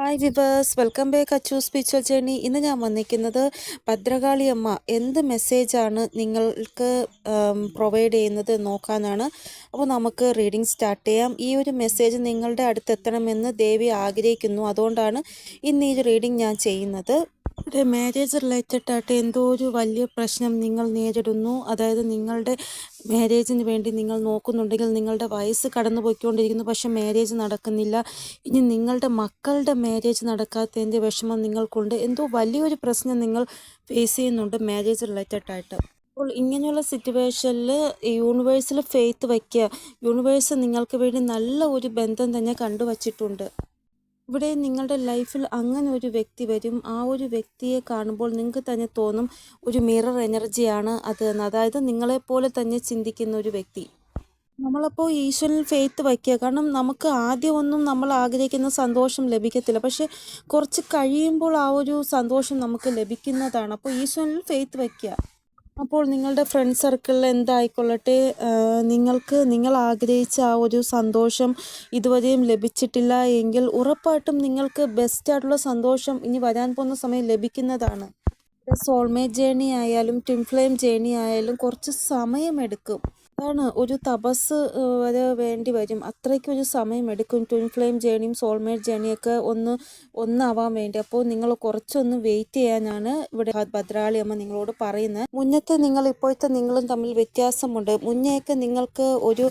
Hi viewers welcome back Achu spiritual journey ഇന്ന് ഞാൻ വന്നിരിക്കുന്നത് ഭദ്രകാളി അമ്മ എന്ത് മെസ്സേജാണ് നിങ്ങൾക്ക് പ്രൊവൈഡ് ചെയ്യുന്നത് നോക്കാനാണ്. അപ്പോൾ നമുക്ക് റീഡിംഗ് സ്റ്റാർട്ട് ചെയ്യാം. ഈ ഒരു മെസ്സേജ് നിങ്ങളുടെ അടുത്തെത്തണമെന്ന് ദേവി ആഗ്രഹിക്കുന്നു. അതുകൊണ്ടാണ് ഇന്ന് ഈ റീഡിംഗ് ഞാൻ ചെയ്യുന്നത്. ഇവിടെ മാരേജ് റിലേറ്റഡ് ആയിട്ട് എന്തോ ഒരു വലിയ പ്രശ്നം നിങ്ങൾ നേരിടുന്നു. അതായത് നിങ്ങളുടെ മാരേജിന് വേണ്ടി നിങ്ങൾ നോക്കുന്നുണ്ടെങ്കിൽ നിങ്ങളുടെ വയസ്സ് കടന്നു പോയിക്കൊണ്ടിരിക്കുന്നു പക്ഷെ മാരേജ് നടക്കുന്നില്ല. ഇനി നിങ്ങളുടെ മക്കളുടെ മാരേജ് നടക്കാത്തതിന്റെ വിഷമം നിങ്ങൾക്കുണ്ട്. എന്തോ വലിയൊരു പ്രശ്നം നിങ്ങൾ ഫേസ് ചെയ്യുന്നുണ്ട് മാരേജ് റിലേറ്റഡ് ആയിട്ട്. അപ്പോൾ ഇങ്ങനെയുള്ള സിറ്റുവേഷനിൽ യൂണിവേഴ്സിൽ ഫെയ്ത്ത് വയ്ക്കുക യൂണിവേഴ്സ് നിങ്ങൾക്ക് വേണ്ടി നല്ല ഒരു ബന്ധം തന്നെ കണ്ടുവച്ചിട്ടുണ്ട്. ഇവിടെ നിങ്ങളുടെ ലൈഫിൽ അങ്ങനെ ഒരു വ്യക്തി വരും. ആ ഒരു വ്യക്തിയെ കാണുമ്പോൾ നിങ്ങൾക്ക് തന്നെ തോന്നും ഒരു മിറർ എനർജിയാണ് അത് എന്ന്. അതായത് നിങ്ങളെപ്പോലെ തന്നെ ചിന്തിക്കുന്ന ഒരു വ്യക്തി. നമ്മളപ്പോൾ ഈശ്വരനിൽ ഫെയ്ത്ത് വയ്ക്കുക. കാരണം നമുക്ക് ആദ്യമൊന്നും നമ്മൾ ആഗ്രഹിക്കുന്ന സന്തോഷം ലഭിക്കത്തില്ല. പക്ഷെ കുറച്ച് കഴിയുമ്പോൾ ആ ഒരു സന്തോഷം നമുക്ക് ലഭിക്കുന്നതാണ്. അപ്പോൾ ഈശ്വരനിൽ ഫെയ്ത്ത് വയ്ക്കുക. അപ്പോൾ നിങ്ങളുടെ ഫ്രണ്ട് സർക്കിളിൽ എന്തായിക്കൊള്ളട്ടെ? നിങ്ങൾക്ക് നിങ്ങൾ ആഗ്രഹിച്ച ആ ഒരു സന്തോഷം ഇതുവരെയും ലഭിച്ചിട്ടില്ല എങ്കിൽ ഉറപ്പായിട്ടും നിങ്ങൾക്ക് ബെസ്റ്റ് ആയിട്ടുള്ള സന്തോഷം ഇനി വരാൻ പോകുന്ന സമയം ലഭിക്കുന്നതാണ്. സോൾമേറ്റ് ജേണി ആയാലും ട്വിൻ ഫ്ലെയിം ജേണി ആയാലും കുറച്ച് സമയമെടുക്കും. അതാണ് ഒരു തപസ് വരെ വേണ്ടി വരും. അത്രയ്ക്ക് ഒരു സമയം എടുക്കും. ട്വിൻ ഫ്ലെയിം ജേണിയും സോൾമേറ്റ് ജേണിയൊക്കെ ഒന്ന് ഒന്നാവാൻ വേണ്ടി. അപ്പോൾ നിങ്ങൾ കുറച്ചൊന്ന് വെയിറ്റ് ചെയ്യാനാണ് ഇവിടെ ഭദ്രാളി അമ്മ നിങ്ങളോട് പറയുന്നത്. മുന്നത്തെ നിങ്ങൾ ഇപ്പോഴത്തെ നിങ്ങളും തമ്മിൽ വ്യത്യാസമുണ്ട്. മുന്നേയൊക്കെ നിങ്ങൾക്ക് ഒരു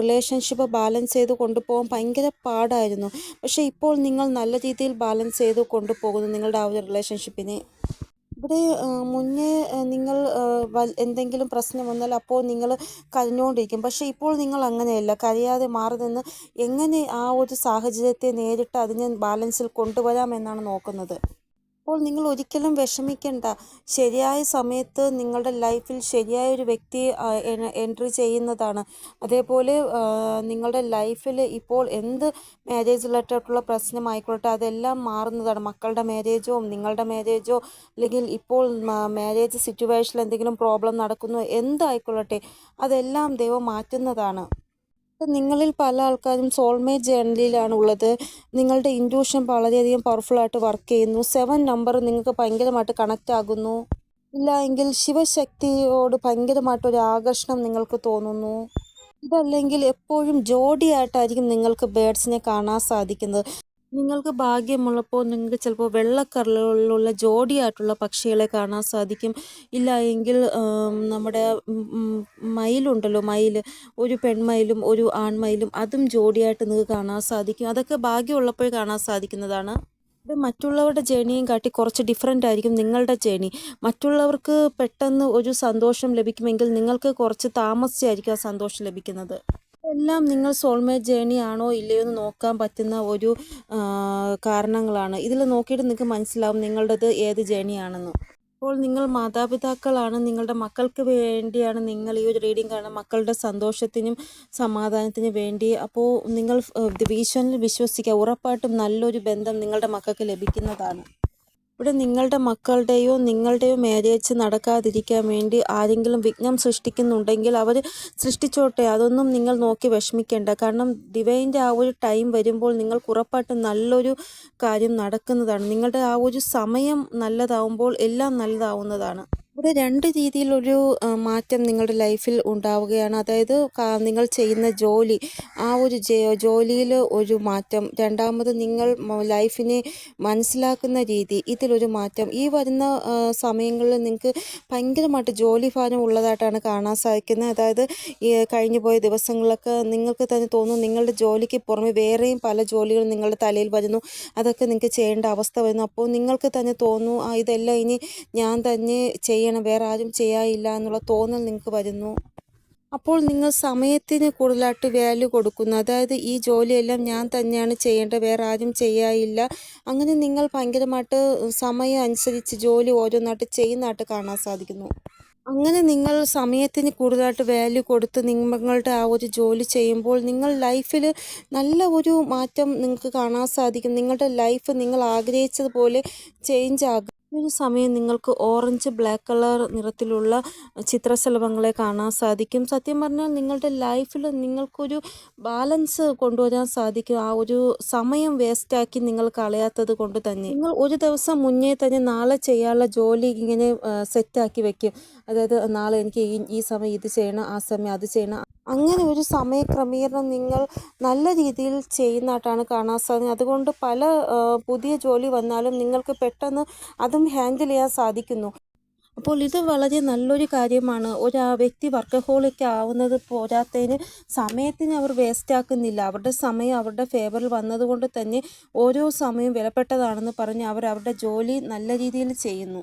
റിലേഷൻഷിപ്പ് ബാലൻസ് ചെയ്ത് കൊണ്ടുപോകാൻ ഭയങ്കര പാടായിരുന്നു. പക്ഷേ ഇപ്പോൾ നിങ്ങൾ നല്ല രീതിയിൽ ബാലൻസ് ചെയ്ത് കൊണ്ടുപോകുന്നു നിങ്ങളുടെ ആ ഒരു റിലേഷൻഷിപ്പിനെ ഇവിടെ മുന്നേ നിങ്ങൾ എന്തെങ്കിലും പ്രശ്നം വന്നാൽ അപ്പോൾ നിങ്ങൾ കരഞ്ഞുകൊണ്ടിരിക്കും പക്ഷേ ഇപ്പോൾ നിങ്ങൾ അങ്ങനെയല്ല. കരയാതെ മാറി നിന്ന് എങ്ങനെ ആ ഒരു സാഹചര്യത്തെ നേരിട്ട് അതിനെ ബാലൻസിൽ കൊണ്ടുവരാമെന്നാണ് നോക്കുന്നത്. അപ്പോൾ നിങ്ങൾ ഒരിക്കലും വിഷമിക്കേണ്ട. ശരിയായ സമയത്ത് നിങ്ങളുടെ ലൈഫിൽ ശരിയായ ഒരു വ്യക്തി എൻട്രി ചെയ്യുന്നതാണ്. അതേപോലെ നിങ്ങളുടെ ലൈഫിൽ ഇപ്പോൾ എന്ത് മാരേജ് റിലേറ്റഡായിട്ടുള്ള പ്രശ്നമായിക്കോട്ടെ അതെല്ലാം മാറുന്നതാണ്. മക്കളുടെ മാരേജോ നിങ്ങളുടെ മാരേജോ അല്ലെങ്കിൽ ഇപ്പോൾ മാരേജ് സിറ്റുവേഷനിൽ എന്തെങ്കിലും പ്രോബ്ലം നടക്കുന്നു എന്തായിക്കൊള്ളട്ടെ അതെല്ലാം ദൈവം മാറ്റുന്നതാണ്. നിങ്ങളിൽ പല ആൾക്കാരും സോൾമേറ്റ് ജേർണലിയിലാണ് ഉള്ളത്. നിങ്ങളുടെ ഇൻഡ്യൂഷൻ വളരെയധികം പവർഫുള്ളായിട്ട് വർക്ക് ചെയ്യുന്നു. സെവൻ നമ്പർ നിങ്ങൾക്ക് ഭയങ്കരമായിട്ട് കണക്റ്റ് ആകുന്നു. ഇല്ല എങ്കിൽ ശിവശക്തിയോട് ഭയങ്കരമായിട്ടൊരു ആകർഷണം നിങ്ങൾക്ക് തോന്നുന്നു. ഇതല്ലെങ്കിൽ എപ്പോഴും ജോഡിയായിട്ടായിരിക്കും നിങ്ങൾക്ക് ബേഡ്സിനെ കാണാൻ സാധിക്കുന്നത്. നിങ്ങൾക്ക് ഭാഗ്യമുള്ളപ്പോൾ നിങ്ങൾക്ക് ചിലപ്പോൾ വെള്ളക്കറലുകളിലുള്ള ജോഡിയായിട്ടുള്ള പക്ഷികളെ കാണാൻ സാധിക്കും. ഇല്ല എങ്കിൽ നമ്മുടെ മയിലുണ്ടല്ലോ മയിൽ. ഒരു പെൺമയിലും ഒരു ആൺമയിലും അതും ജോഡിയായിട്ട് നിങ്ങൾക്ക് കാണാൻ സാധിക്കും. അതൊക്കെ ഭാഗ്യമുള്ളപ്പോൾ കാണാൻ സാധിക്കുന്നതാണ്. ഇത് മറ്റുള്ളവരുടെ ജേണിയും കാട്ടി കുറച്ച് ഡിഫറെന്റ് ആയിരിക്കും നിങ്ങളുടെ ജേണി. മറ്റുള്ളവർക്ക് പെട്ടെന്ന് ഒരു സന്തോഷം ലഭിക്കുമെങ്കിൽ നിങ്ങൾക്ക് കുറച്ച് താമസിച്ചായിരിക്കും ആ സന്തോഷം ലഭിക്കുന്നത്. എല്ലാം നിങ്ങൾ സോൾമേറ്റ് ജേണി ആണോ ഇല്ലയോ എന്ന് നോക്കാൻ പറ്റുന്ന ഒരു കാരണങ്ങളാണ്. ഇതിൽ നോക്കിയിട്ട് നിങ്ങൾക്ക് മനസ്സിലാവും നിങ്ങളുടേത് ഏത് ജേണിയാണെന്ന് അപ്പോൾ നിങ്ങൾ മാതാപിതാക്കളാണ് നിങ്ങളുടെ മക്കൾക്ക് വേണ്ടിയാണ് നിങ്ങൾ ഈ ഒരു റീഡിംഗ് കാണുന്നത്. മക്കളുടെ സന്തോഷത്തിനും സമാധാനത്തിനും വേണ്ടി. അപ്പോൾ നിങ്ങൾ ഈശ്വരനിൽ വിശ്വസിക്കുക. ഉറപ്പായിട്ടും നല്ലൊരു ബന്ധം നിങ്ങളുടെ മക്കൾക്ക് ലഭിക്കുന്നതാണ്. ഇവിടെ നിങ്ങളുടെ മക്കളുടെയോ നിങ്ങളുടെയോ മാരേജ് നടക്കാതിരിക്കാൻ വേണ്ടി ആരെങ്കിലും വിഘ്നം സൃഷ്ടിക്കുന്നുണ്ടെങ്കിൽ അവർ സൃഷ്ടിച്ചോട്ടെ അതൊന്നും നിങ്ങൾ നോക്കി വിഷമിക്കേണ്ട. കാരണം ഡിവൈന്റെ ആ ഒരു ടൈം വരുമ്പോൾ നിങ്ങൾക്ക് ഉറപ്പായിട്ടും നല്ലൊരു കാര്യം നടക്കുന്നതാണ്. നിങ്ങളുടെ ആ ഒരു സമയം നല്ലതാവുമ്പോൾ എല്ലാം നല്ലതാവുന്നതാണ്. ഇവിടെ രണ്ട് രീതിയിലൊരു മാറ്റം നിങ്ങളുടെ ലൈഫിൽ ഉണ്ടാവുകയാണ്. അതായത് നിങ്ങൾ ചെയ്യുന്ന ജോലി ആ ഒരു ജോലിയിൽ ഒരു മാറ്റം രണ്ടാമത് നിങ്ങൾ ലൈഫിനെ മനസ്സിലാക്കുന്ന രീതി ഇതിലൊരു മാറ്റം. ഈ വരുന്ന സമയങ്ങളിൽ നിങ്ങൾക്ക് ഭയങ്കരമായിട്ട് ജോലി ഭാരം ഉള്ളതായിട്ടാണ് കാണാൻ സാധിക്കുന്നത്. അതായത് കഴിഞ്ഞു പോയ ദിവസങ്ങളൊക്കെ നിങ്ങൾക്ക് തന്നെ തോന്നും നിങ്ങളുടെ ജോലിക്ക് പുറമെ വേറെയും പല ജോലികൾ നിങ്ങളുടെ തലയിൽ വരുന്നു. അതൊക്കെ നിങ്ങൾക്ക് ചെയ്യേണ്ട അവസ്ഥ വരുന്നു. അപ്പോൾ നിങ്ങൾക്ക് തന്നെ തോന്നുന്നു ഇതെല്ലാം ഇനി ഞാൻ തന്നെ ചെയ്യണം. ചെയ്യണം വേറെ ആരും ചെയ്യാനില്ല എന്നുള്ള തോന്നൽ നിങ്ങൾക്ക് വരുന്നു. അപ്പോൾ നിങ്ങൾ സമയത്തിന് കൂടുതലായിട്ട് വാല്യൂ കൊടുക്കുന്നു. അതായത് ഈ ജോലിയെല്ലാം ഞാൻ തന്നെയാണ് ചെയ്യേണ്ടത് വേറെ ആരും ചെയ്യാനില്ല. അങ്ങനെ നിങ്ങൾ ഭയങ്കരമായിട്ട് സമയം അനുസരിച്ച് ജോലി ഓരോന്നായിട്ട് ചെയ്യുന്നതായിട്ട് കാണാൻ സാധിക്കുന്നു. അങ്ങനെ നിങ്ങൾ സമയത്തിന് കൂടുതലായിട്ട് വാല്യൂ കൊടുത്ത് നിങ്ങളുടെ ആ ഒരു ജോലി ചെയ്യുമ്പോൾ നിങ്ങൾ ലൈഫിൽ നല്ല ഒരു മാറ്റം നിങ്ങൾക്ക് കാണാൻ സാധിക്കും. നിങ്ങളുടെ ലൈഫ് നിങ്ങൾ ആഗ്രഹിച്ചതുപോലെ ചേഞ്ച് ആകും. ഒരു സമയം നിങ്ങൾക്ക് ഓറഞ്ച് ബ്ലാക്ക് കളർ നിറത്തിലുള്ള ചിത്രശലഭങ്ങളെ കാണാൻ സാധിക്കും. സത്യം പറഞ്ഞാൽ നിങ്ങളുടെ ലൈഫിൽ നിങ്ങൾക്കൊരു ബാലൻസ് കൊണ്ടുവരാൻ സാധിക്കും. ആ ഒരു സമയം വേസ്റ്റാക്കി നിങ്ങൾ കളയാത്തത് കൊണ്ട് തന്നെ. നിങ്ങൾ ഒരു ദിവസം മുന്നേ തന്നെ നാളെ ചെയ്യാനുള്ള ജോലി ഇങ്ങനെ സെറ്റാക്കി വെക്കും. അതായത് നാളെ എനിക്ക് ഈ ഈ സമയം ഇത് ചെയ്യണം ആ സമയം അത് ചെയ്യണം. അങ്ങനെ ഒരു സമയക്രമീകരണം നിങ്ങൾ നല്ല രീതിയിൽ ചെയ്യുന്നതായിട്ടാണ് കാണാൻ സാധിക്കുന്നത്. അതുകൊണ്ട് പല പുതിയ ജോലി വന്നാലും നിങ്ങൾക്ക് പെട്ടെന്ന് അതും ഹാൻഡിൽ ചെയ്യാൻ സാധിക്കുന്നു. അപ്പോൾ ഇത് വളരെ നല്ലൊരു കാര്യമാണ്. ഒരു വ്യക്തി വർക്കഹോളിക് ആവുന്നത് പോരാത്തതിന് സമയത്തിന് അവർ വേസ്റ്റ് ആക്കുന്നില്ല. അവരുടെ സമയം അവരുടെ ഫേവറിൽ വന്നതുകൊണ്ട് തന്നെ ഓരോ സമയവും വിലപ്പെട്ടതാണെന്ന് പറഞ്ഞ് അവർ അവരുടെ ജോലി നല്ല രീതിയിൽ ചെയ്യുന്നു.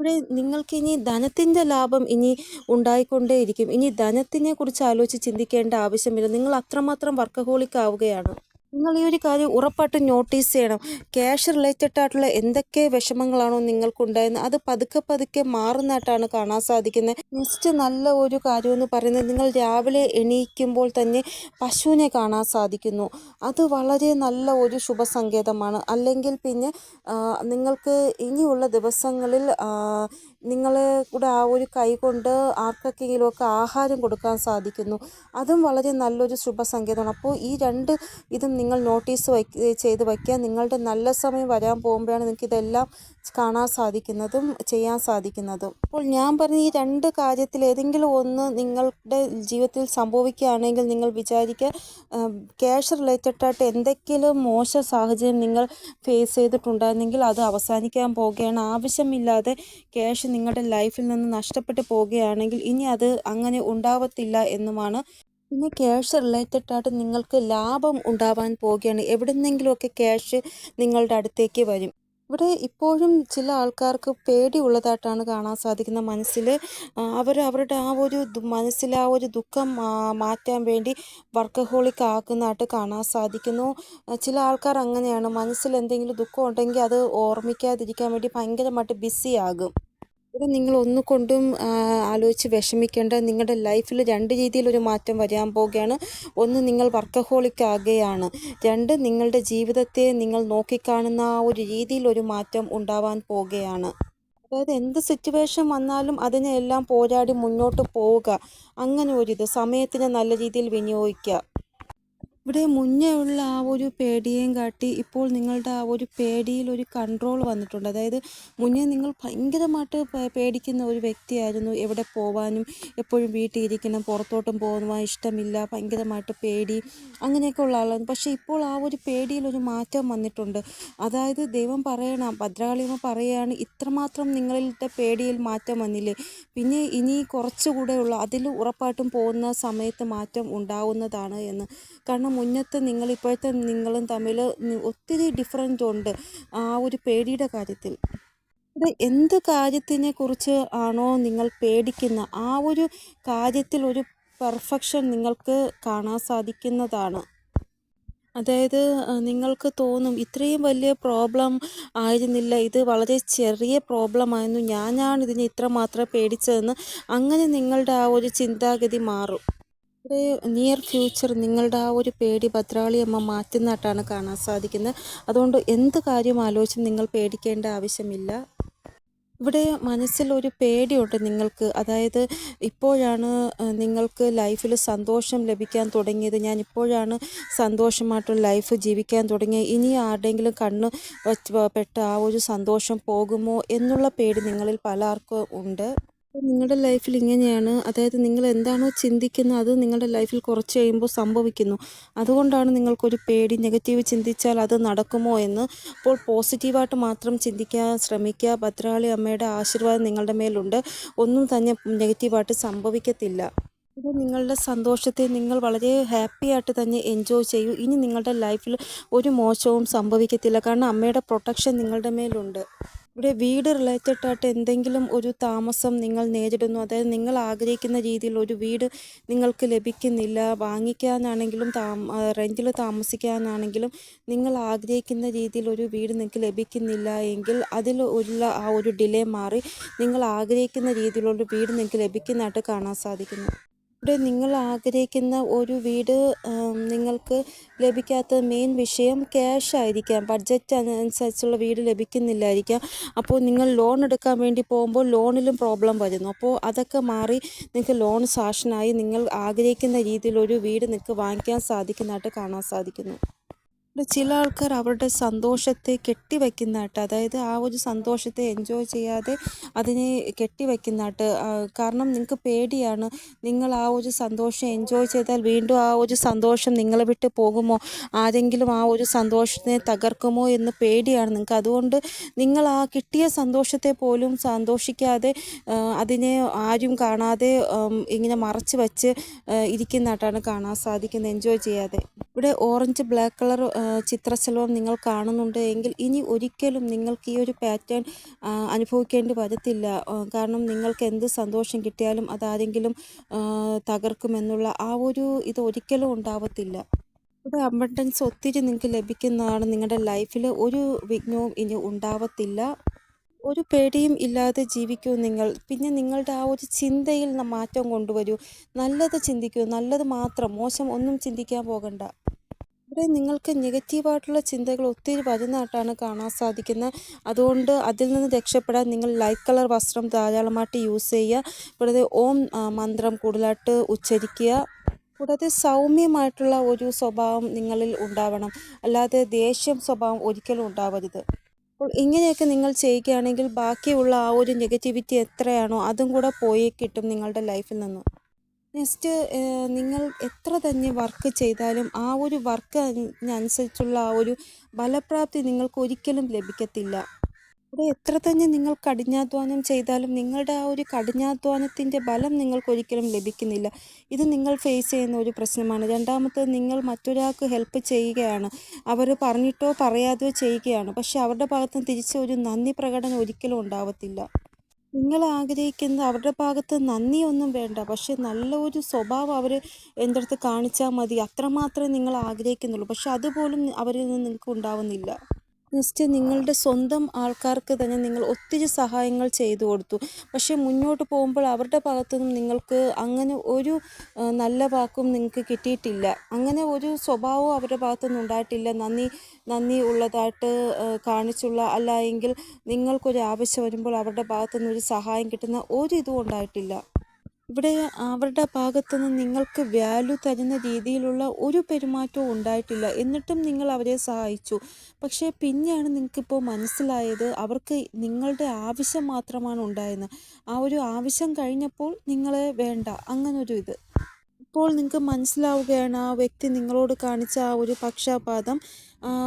ഇവിടെ നിങ്ങൾക്ക് ഇനി ധനത്തിന്റെ ലാഭം ഇനി ഉണ്ടായിക്കൊണ്ടേയിരിക്കും. ഇനി ധനത്തിനെ കുറിച്ച് ആലോചിച്ച് ചിന്തിക്കേണ്ട ആവശ്യമില്ല. നിങ്ങൾ അത്രമാത്രം വർക്കഹോളിക് ആവുകയാണ്. നിങ്ങൾ ഈ ഒരു കാര്യം ഉറപ്പായിട്ടും നോട്ടീസ് ചെയ്യണം. ക്യാഷ് റിലേറ്റഡ് ആയിട്ടുള്ള എന്തൊക്കെ വിഷമങ്ങളാണോ നിങ്ങൾക്കുണ്ടായിരുന്നത് അത് പതുക്കെ പതുക്കെ മാറുന്നതായിട്ടാണ് കാണാൻ സാധിക്കുന്നത്. നെക്സ്റ്റ് നല്ല ഒരു കാര്യം എന്ന് പറയുന്നത് നിങ്ങൾ രാവിലെ എണീക്കുമ്പോൾ തന്നെ പശുവിനെ കാണാൻ സാധിക്കുന്നു. അത് വളരെ നല്ല ഒരു ശുഭസങ്കേതമാണ്. അല്ലെങ്കിൽ പിന്നെ നിങ്ങൾക്ക് ഇനിയുള്ള ദിവസങ്ങളിൽ നിങ്ങൾ കൂടെ ആ ഒരു കൈ കൊണ്ട് ആർക്കൊക്കെങ്കിലുമൊക്കെ ആഹാരം കൊടുക്കാൻ സാധിക്കുന്നു. അതും വളരെ നല്ലൊരു ശുഭസങ്കേതമാണ്. അപ്പോൾ ഈ രണ്ട് ഇതും നിങ്ങൾ നോട്ടീസ് വയ്ക്ക ചെയ്ത് വയ്ക്കുക നിങ്ങളുടെ നല്ല സമയം വരാൻ പോകുമ്പോഴാണ് നിങ്ങൾക്ക് ഇതെല്ലാം കാണാൻ സാധിക്കുന്നതും ചെയ്യാൻ സാധിക്കുന്നതും. അപ്പോൾ ഞാൻ പറഞ്ഞ ഈ രണ്ട് കാര്യത്തിൽ ഏതെങ്കിലും ഒന്ന് നിങ്ങളുടെ ജീവിതത്തിൽ സംഭവിക്കുകയാണെങ്കിൽ നിങ്ങൾ വിചാരിക്കുക ക്യാഷ് റിലേറ്റഡ് ആയിട്ട് എന്തെങ്കിലും മോശ സാഹചര്യം നിങ്ങൾ ഫേസ് ചെയ്തിട്ടുണ്ടായിരുന്നെങ്കിൽ അത് അവസാനിക്കാൻ പോവുകയാണ് ആവശ്യമില്ലാതെ ക്യാഷ് നിങ്ങളുടെ ലൈഫിൽ നിന്ന് നഷ്ടപ്പെട്ടു പോവുകയാണെങ്കിൽ ഇനി അത് അങ്ങനെ ഉണ്ടാവത്തില്ല എന്നുമാണ്. പിന്നെ ക്യാഷ് റിലേറ്റഡ് ആയിട്ട് നിങ്ങൾക്ക് ലാഭം ഉണ്ടാവാൻ പോവുകയാണ് എവിടെ നിന്നെങ്കിലുമൊക്കെ ക്യാഷ് നിങ്ങളുടെ അടുത്തേക്ക് വരും. ഇവിടെ ഇപ്പോഴും ചില ആൾക്കാർക്ക് പേടിയുള്ളതായിട്ടാണ് കാണാൻ സാധിക്കുന്നത്. മനസ്സിൽ അവർ അവരുടെ ആ ഒരു മനസ്സിലെ ആ ഒരു ദുഃഖം മാറ്റാൻ വേണ്ടി വർക്കഹോളിക് ആക്കുന്നതായിട്ട് കാണാൻ സാധിക്കുന്നു. ചില ആൾക്കാർ അങ്ങനെയാണ്. മനസ്സിൽ എന്തെങ്കിലും ദുഃഖം ഉണ്ടെങ്കിൽ അത് ഓർമ്മിക്കാതിരിക്കാൻ വേണ്ടി ഭയങ്കരമായിട്ട് ബിസി ആകും ഇവിടെ നിങ്ങൾ ഒന്നുകൊണ്ടും ആലോചിച്ച് വിഷമിക്കേണ്ട. നിങ്ങളുടെ ലൈഫിൽ രണ്ട് രീതിയിലൊരു മാറ്റം വരാൻ പോവുകയാണ്. ഒന്ന് നിങ്ങൾ വർക്കഹോളിക് ആകുകയാണ്. രണ്ട് നിങ്ങളുടെ ജീവിതത്തെ നിങ്ങൾ നോക്കിക്കാണുന്ന ആ ഒരു രീതിയിൽ ഒരു മാറ്റം ഉണ്ടാവാൻ പോവുകയാണ്. അതായത് എന്ത് സിറ്റുവേഷൻ വന്നാലും അതിനെല്ലാം പോരാടി മുന്നോട്ട് പോവുക. അങ്ങനെ ഒരിത് സമയത്തിനെ നല്ല രീതിയിൽ വിനിയോഗിക്കുക. ഇവിടെ മുന്നേ ഉള്ള ആ ഒരു പേടിയേയും കാട്ടി ഇപ്പോൾ നിങ്ങളുടെ ആ ഒരു പേടിയിൽ ഒരു കൺട്രോൾ വന്നിട്ടുണ്ട്. അതായത് മുന്നേ നിങ്ങൾ ഭയങ്കരമായിട്ട് പേടിക്കുന്ന ഒരു വ്യക്തിയായിരുന്നു. എവിടെ പോവാനും എപ്പോഴും വീട്ടിൽ ഇരിക്കണം പുറത്തോട്ടും പോകുവാൻ ഇഷ്ടമില്ല ഭയങ്കരമായിട്ട് പേടി അങ്ങനെയൊക്കെ ഉള്ള ആളാണ് പക്ഷേ ഇപ്പോൾ ആ ഒരു പേടിയിൽ ഒരു മാറ്റം വന്നിട്ടുണ്ട്. അതായത് ദൈവം പറയണം ഭദ്രകാളിയമ്മ പറയുകയാണ് ഇത്രമാത്രം നിങ്ങളുടെ പേടിയിൽ മാറ്റം വന്നില്ലേ? പിന്നെ ഇനി കുറച്ചുകൂടെ ഉള്ള അതിൽ ഉറപ്പായിട്ടും പോകുന്ന സമയത്ത് മാറ്റം ഉണ്ടാവുന്നതാണ് എന്ന്. കാരണം മുന്നത്തെ നിങ്ങൾ ഇപ്പോഴത്തെ നിങ്ങളും തമ്മിൽ ഒത്തിരി ഡിഫറന്റ് ഉണ്ട്. ആ ഒരു പേടിയുടെ കാര്യത്തിൽ. എന്ത് കാര്യത്തിനെ കുറിച്ച് ആണോ നിങ്ങൾ പേടിക്കുന്ന ആ ഒരു കാര്യത്തിൽ ഒരു പെർഫെക്ഷൻ നിങ്ങൾക്ക് കാണാൻ സാധിക്കുന്നതാണ്. അതായത് നിങ്ങൾക്ക് തോന്നും ഇത്രയും വലിയ പ്രോബ്ലം ആയിരുന്നില്ല ഇത് വളരെ ചെറിയ പ്രോബ്ലം ആയിരുന്നു ഞാനാണ് ഇതിനെ ഇത്ര മാത്രം പേടിച്ചതെന്ന്. അങ്ങനെ നിങ്ങളുടെ ആ ഒരു ചിന്താഗതി മാറും. ഇവിടെ നിയർ ഫ്യൂച്ചർ നിങ്ങളുടെ ആ ഒരു പേടി ഭദ്രാളി അമ്മ മാറ്റുന്നതായിട്ടാണ് കാണാൻ സാധിക്കുന്നത്. അതുകൊണ്ട് എന്ത് കാര്യം ആലോചിച്ചും നിങ്ങൾ പേടിക്കേണ്ട ആവശ്യമില്ല. ഇവിടെ മനസ്സിൽ ഒരു പേടിയുണ്ട് നിങ്ങൾക്ക്. അതായത് ഇപ്പോഴാണ് നിങ്ങൾക്ക് ലൈഫിൽ സന്തോഷം ലഭിക്കാൻ തുടങ്ങിയത്. ഞാൻ ഇപ്പോഴാണ് സന്തോഷമായിട്ടുള്ള ലൈഫ് ജീവിക്കാൻ തുടങ്ങിയത്. ഇനി ആരുടെയെങ്കിലും കണ്ണ് പെട്ട ആ ഒരു സന്തോഷം പോകുമോ എന്നുള്ള പേടി നിങ്ങളിൽ പലർക്കും ഉണ്ട്. നിങ്ങളുടെ ലൈഫിൽ ഇങ്ങനെയാണ്. അതായത് നിങ്ങൾ എന്താണോ ചിന്തിക്കുന്നത് അത് നിങ്ങളുടെ ലൈഫിൽ കുറച്ച് കഴിയുമ്പോൾ സംഭവിക്കുന്നു. അതുകൊണ്ടാണ് നിങ്ങൾക്കൊരു പേടി നെഗറ്റീവ് ചിന്തിച്ചാൽ അത് നടക്കുമോ എന്ന്. അപ്പോൾ പോസിറ്റീവായിട്ട് മാത്രം ചിന്തിക്കാൻ ശ്രമിക്കുക. ഭദ്രാളി അമ്മയുടെ ആശീർവാദം നിങ്ങളുടെ മേലുണ്ട്. ഒന്നും തന്നെ നെഗറ്റീവായിട്ട് സംഭവിക്കത്തില്ല. ഇത് നിങ്ങളുടെ സന്തോഷത്തെ നിങ്ങൾ വളരെ ഹാപ്പി ആയിട്ട് തന്നെ എൻജോയ് ചെയ്യൂ. ഇനി നിങ്ങളുടെ ലൈഫിൽ ഒരു മോശവും സംഭവിക്കത്തില്ല. കാരണം അമ്മയുടെ പ്രൊട്ടക്ഷൻ നിങ്ങളുടെ മേലുണ്ട്. ഇവിടെ വീട് റിലേറ്റഡ് ആയിട്ട് എന്തെങ്കിലും ഒരു താമസം നിങ്ങൾ നേരിടുന്നു. അതായത് നിങ്ങൾ ആഗ്രഹിക്കുന്ന രീതിയിൽ ഒരു വീട് നിങ്ങൾക്ക് ലഭിക്കുന്നില്ല. വാങ്ങിക്കാനാണെങ്കിലും താമ റെന്റിൽ താമസിക്കാനാണെങ്കിലും നിങ്ങൾ ആഗ്രഹിക്കുന്ന രീതിയിൽ ഒരു വീട് നിങ്ങൾക്ക് ലഭിക്കുന്നില്ല എങ്കിൽ അതിൽ ഉള്ള ആ ഒരു ഡിലേ മാറി നിങ്ങൾ ആഗ്രഹിക്കുന്ന രീതിയിലുള്ള വീട് നിങ്ങൾക്ക് ലഭിക്കുന്നതായിട്ട് കാണാൻ സാധിക്കുന്നു. ഇവിടെ നിങ്ങൾ ആഗ്രഹിക്കുന്ന ഒരു വീട് നിങ്ങൾക്ക് ലഭിക്കാത്ത മെയിൻ വിഷയം ക്യാഷ് ആയിരിക്കാം. ബഡ്ജറ്റ് അനുസരിച്ചുള്ള വീട് ലഭിക്കുന്നില്ലായിരിക്കാം. അപ്പോൾ നിങ്ങൾ ലോൺ എടുക്കാൻ വേണ്ടി പോകുമ്പോൾ ലോണിലും പ്രോബ്ലം വരുന്നു. അപ്പോൾ അതൊക്കെ മാറി നിങ്ങൾക്ക് ലോൺ സാക്ഷനായി നിങ്ങൾ ആഗ്രഹിക്കുന്ന രീതിയിൽ ഒരു വീട് നിങ്ങൾക്ക് വാങ്ങിക്കാൻ സാധിക്കുന്നതായിട്ട് കാണാൻ സാധിക്കുന്നു. ചില ആൾക്കാർ അവരുടെ സന്തോഷത്തെ കെട്ടിവെക്കുന്നതായിട്ട് അതായത് ആ ഒരു സന്തോഷത്തെ എൻജോയ് ചെയ്യാതെ അതിനെ കെട്ടിവെക്കുന്നതായിട്ട് കാരണം നിങ്ങൾക്ക് പേടിയാണ്. നിങ്ങൾ ആ ഒരു സന്തോഷം എൻജോയ് ചെയ്താൽ വീണ്ടും ആ ഒരു സന്തോഷം നിങ്ങളെ വിട്ട് പോകുമോ? ആരെങ്കിലും ആ ഒരു സന്തോഷത്തെ തകർക്കുമോ എന്ന് പേടിയാണ് നിങ്ങൾക്ക്. അതുകൊണ്ട് നിങ്ങൾ ആ കിട്ടിയ സന്തോഷത്തെ പോലും സന്തോഷിക്കാതെ അതിനെ ആരും കാണാതെ ഇങ്ങനെ മറച്ച് വെച്ച് ഇരിക്കുന്നതായിട്ടാണ് കാണാൻ സാധിക്കുന്നത്. എൻജോയ് ചെയ്യാതെ. ഇവിടെ ഓറഞ്ച് ബ്ലാക്ക് കളർ ചിത്രശലഭം നിങ്ങൾ കാണുന്നുണ്ട് എങ്കിൽ ഇനി ഒരിക്കലും നിങ്ങൾക്ക് ഈ ഒരു പാറ്റേൺ അനുഭവിക്കേണ്ടി വരത്തില്ല. കാരണം നിങ്ങൾക്ക് എന്ത് സന്തോഷം കിട്ടിയാലും അതാരെങ്കിലും തകർക്കുമെന്നുള്ള ആ ഒരു ഇത് ഒരിക്കലും ഉണ്ടാവത്തില്ല. ഇവിടെ അബണ്ടൻസ് ഒത്തിരി നിങ്ങൾക്ക് ലഭിക്കുന്നതാണ് നിങ്ങളുടെ ലൈഫിൽ ഒരു വിഘ്നവും ഇനി ഉണ്ടാവത്തില്ല. ഒരു പേടിയും ഇല്ലാതെ ജീവിക്കൂ നിങ്ങൾ. പിന്നെ നിങ്ങളുടെ ആ ഒരു ചിന്തയിൽ മാറ്റം കൊണ്ടുവരൂ. നല്ലത് ചിന്തിക്കൂ. നല്ലത് മാത്രം. മോശം ഒന്നും ചിന്തിക്കാൻ പോകണ്ട. ഇവിടെ നിങ്ങൾക്ക് നെഗറ്റീവായിട്ടുള്ള ചിന്തകൾ ഒത്തിരി വരുന്നതായിട്ടാണ് കാണാൻ സാധിക്കുന്നത്. അതുകൊണ്ട് അതിൽ നിന്ന് രക്ഷപ്പെടാൻ നിങ്ങൾ ലൈറ്റ് കളർ വസ്ത്രം ധാരാളമായിട്ട് യൂസ് ചെയ്യുക. കൂടാതെ ഓം മന്ത്രം കൂടുതലായിട്ട് ഉച്ചരിക്കുക. കൂടാതെ സൗമ്യമായിട്ടുള്ള ഒരു സ്വഭാവം നിങ്ങളിൽ ഉണ്ടാവണം. അല്ലാതെ ദേഷ്യം സ്വഭാവം ഒരിക്കലും ഉണ്ടാവരുത്. അപ്പോൾ ഇങ്ങനെയൊക്കെ നിങ്ങൾ ചെയ്യുകയാണെങ്കിൽ ബാക്കിയുള്ള ആ ഒരു നെഗറ്റിവിറ്റി എത്രയാണോ അതും കൂടെ പോയി കിട്ടും നിങ്ങളുടെ ലൈഫിൽ നിന്ന്. നെക്സ്റ്റ് നിങ്ങൾ എത്ര തന്നെ വർക്ക് ചെയ്താലും ആ ഒരു വർക്ക് അനുസരിച്ചുള്ള ആ ഒരു ഫലപ്രാപ്തി നിങ്ങൾക്ക് ഒരിക്കലും ലഭിക്കത്തില്ല. ഇവിടെ എത്ര തന്നെ നിങ്ങൾ കഠിനാധ്വാനം ചെയ്താലും നിങ്ങളുടെ ആ ഒരു കഠിനാധ്വാനത്തിന്റെ ബലം നിങ്ങൾക്ക് ഒരിക്കലും ലഭിക്കുന്നില്ല. ഇത് നിങ്ങൾ ഫേസ് ചെയ്യുന്ന ഒരു പ്രശ്നമാണ്. രണ്ടാമത്തത് നിങ്ങൾ മറ്റൊരാൾക്ക് ഹെൽപ്പ് ചെയ്യുകയാണ്. അവർ പറഞ്ഞിട്ടോ പറയാതെയോ ചെയ്യുകയാണ്. പക്ഷെ അവരുടെ ഭാഗത്തുനിന്ന് തിരിച്ച് ഒരു നന്ദി പ്രകടനം ഒരിക്കലും ഉണ്ടാവത്തില്ല. നിങ്ങൾ ആഗ്രഹിക്കുന്നത് അവരുടെ ഭാഗത്ത് നന്ദിയൊന്നും വേണ്ട. പക്ഷെ നല്ല ഒരു സ്വഭാവം അവർ എന്റെ അടുത്ത് കാണിച്ചാൽ മതി. അത്രമാത്രമേ നിങ്ങൾ ആഗ്രഹിക്കുന്നുള്ളൂ പക്ഷെ അതുപോലും അവരിൽ നിന്ന് നിങ്ങൾക്ക് ഉണ്ടാവുന്നില്ല. നെക്സ്റ്റ് നിങ്ങളുടെ സ്വന്തം ആൾക്കാർക്ക് തന്നെ നിങ്ങൾ ഒത്തിരി സഹായങ്ങൾ ചെയ്തു കൊടുത്തു. പക്ഷേ മുന്നോട്ട് പോകുമ്പോൾ അവരുടെ ഭാഗത്തുനിന്നും നിങ്ങൾക്ക് അങ്ങനെ ഒരു നല്ല വാക്കും നിങ്ങൾക്ക് കിട്ടിയിട്ടില്ല. അങ്ങനെ ഒരു സ്വഭാവവും അവരുടെ ഭാഗത്തുനിന്ന് ഉണ്ടായിട്ടില്ല. നന്ദി നന്ദി ഉള്ളതായിട്ട് കാണിച്ചുള്ള അല്ല എങ്കിൽ നിങ്ങൾക്കൊരു ആവശ്യം വരുമ്പോൾ അവരുടെ ഭാഗത്തുനിന്ന് ഒരു സഹായം കിട്ടുന്ന ഒരു ഉണ്ടായിട്ടില്ല. ഇവിടെ അവരുടെ ഭാഗത്തു നിന്ന് നിങ്ങൾക്ക് വാല്യൂ തരുന്ന രീതിയിലുള്ള ഒരു പെരുമാറ്റവും ഉണ്ടായിട്ടില്ല. എന്നിട്ടും നിങ്ങൾ അവരെ സഹായിച്ചു. പക്ഷേ പിന്നെയാണ് നിങ്ങൾക്കിപ്പോൾ മനസ്സിലായത് അവർക്ക് നിങ്ങളുടെ ആവശ്യം മാത്രമാണ് ഉണ്ടായിരുന്നത്. ആ ഒരു ആവശ്യം കഴിഞ്ഞപ്പോൾ നിങ്ങളെ വേണ്ട. അങ്ങനൊരു ഇത്. ഇപ്പോൾ നിങ്ങൾക്ക് മനസ്സിലാവുകയാണ് ആ വ്യക്തി നിങ്ങളോട് കാണിച്ച ആ ഒരു പക്ഷപാതം.